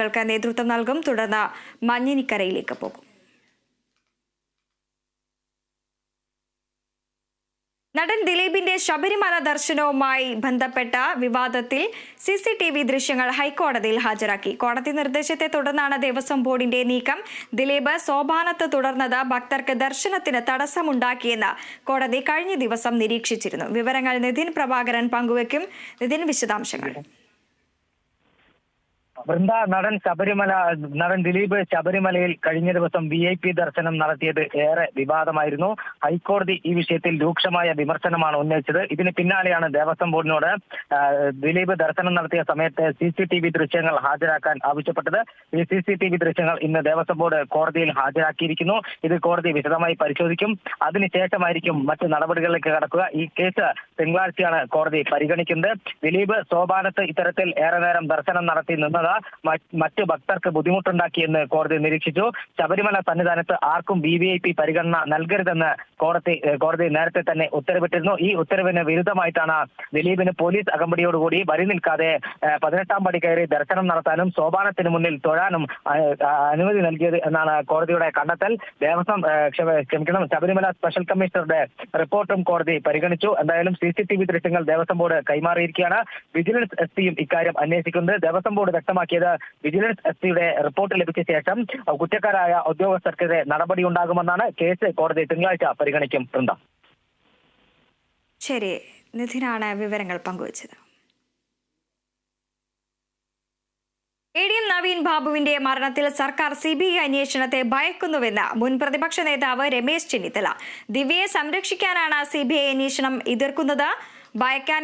ൾക്ക് നേതൃത്വം നൽകും. തുടർന്ന് മഞ്ഞിനിക്കരയിലേക്ക് പോകും. നടൻ ദിലീപിന്റെ ശബരിമല ദർശനവുമായി ബന്ധപ്പെട്ട വിവാദത്തിൽ സി സി ടി വി ദൃശ്യങ്ങൾ ഹൈക്കോടതിയിൽ ഹാജരാക്കി. കോടതി നിർദ്ദേശത്തെ തുടർന്നാണ് ദേവസ്വം ബോർഡിന്റെ നീക്കം. ദിലീപ് സോപാനത്ത് തുടർന്നത് ഭക്തർക്ക് ദർശനത്തിന് തടസ്സമുണ്ടാക്കിയെന്ന് കോടതി കഴിഞ്ഞ ദിവസം നിരീക്ഷിച്ചിരുന്നു. വിവരങ്ങൾ നിതിൻ പ്രഭാകരൻ പങ്കുവയ്ക്കും നിതിൻ വിശദാംശങ്ങൾ. വൃന്ദ നടൻ ശബരിമല നടൻ ദിലീപ് ശബരിമലയിൽ കഴിഞ്ഞ ദിവസം വി ഐ പി ദർശനം നടത്തിയത് ഏറെ വിവാദമായിരുന്നു. ഹൈക്കോടതി ഈ വിഷയത്തിൽ രൂക്ഷമായ വിമർശനമാണ് ഉന്നയിച്ചത്. ഇതിന് പിന്നാലെയാണ് ദേവസ്വം ബോർഡിനോട് ദിലീപ് ദർശനം നടത്തിയ സമയത്ത് സി സി ടി വി ദൃശ്യങ്ങൾ ഹാജരാക്കാൻ ആവശ്യപ്പെട്ടത്. ഈ സി സി ടി വി ദൃശ്യങ്ങൾ ഇന്ന് ദേവസ്വം ബോർഡ് കോടതിയിൽ ഹാജരാക്കിയിരിക്കുന്നു. ഇത് കോടതി വിശദമായി പരിശോധിക്കും. അതിനുശേഷമായിരിക്കും മറ്റ് നടപടികളിലേക്ക് കടക്കുക. ഈ കേസ് തിങ്കളാഴ്ചയാണ് കോടതി പരിഗണിക്കുന്നത്. ദിലീപ് സോപാനത്ത് ഇത്തരത്തിൽ ഏറെ നേരം ദർശനം നടത്തി നിന്നത് മറ്റ് മറ്റ് ഭക്തർക്ക് ബുദ്ധിമുട്ടുണ്ടാക്കിയെന്ന് കോടതി നിരീക്ഷിച്ചു. ശബരിമല സന്നിധാനത്ത് ആർക്കും വി വി ഐ പി പരിഗണന നൽകരുതെന്ന് കോടതി കോടതി നേരത്തെ തന്നെ ഉത്തരവിട്ടിരുന്നു. ഈ ഉത്തരവിന് വിരുദ്ധമായിട്ടാണ് ദിലീപിന് പോലീസ് അകമ്പടിയോടുകൂടി വരി നിൽക്കാതെ പതിനെട്ടാം പടി കയറി ദർശനം നടത്താനും സോപാനത്തിന് മുന്നിൽ തൊഴാനും അനുമതി നൽകിയത് എന്നാണ് കോടതിയുടെ കണ്ടെത്തൽ. ദേവസ്വം ക്ഷമിക്കണം. ശബരിമല സ്പെഷ്യൽ കമ്മീഷണറുടെ റിപ്പോർട്ടും കോടതി പരിഗണിച്ചു. എന്തായാലും സി സി ടി വി ദൃശ്യങ്ങൾ ദേവസ്വം ബോർഡ് കൈമാറിയിരിക്കുകയാണ്. വിജിലൻസ് എസ് പിയും ഇക്കാര്യം അന്വേഷിക്കുന്നത് ദേവസ്വം ബോർഡ് വ്യക്തമാക്കിയത്. വിജിലൻസ് എസ് പിയുടെ റിപ്പോർട്ട് ലഭിച്ച ശേഷം കുറ്റക്കാരായ ഉദ്യോഗസ്ഥർക്കെതിരെ നടപടി ഉണ്ടാകുമെന്നാണ് കേസ് കോടതി തിങ്കളാഴ്ച പരിഗണിക്കും. വൃന്ദ. ശരി. നിധിനാണ് വിവരങ്ങൾ പങ്കുവച്ചത്. എ ഡി എം നവീൻ ബാബുവിന്റെ മരണത്തിൽ സർക്കാർ സി ബി ഐ അന്വേഷണത്തെ ഭയക്കുന്നുവെന്ന് മുൻ പ്രതിപക്ഷ നേതാവ് രമേശ് ചെന്നിത്തല. ദിവ്യയെ സംരക്ഷിക്കാനാണ് സി ബി ഐ അന്വേഷണം എതിർക്കുന്നത്. ഭയക്കാനില്ല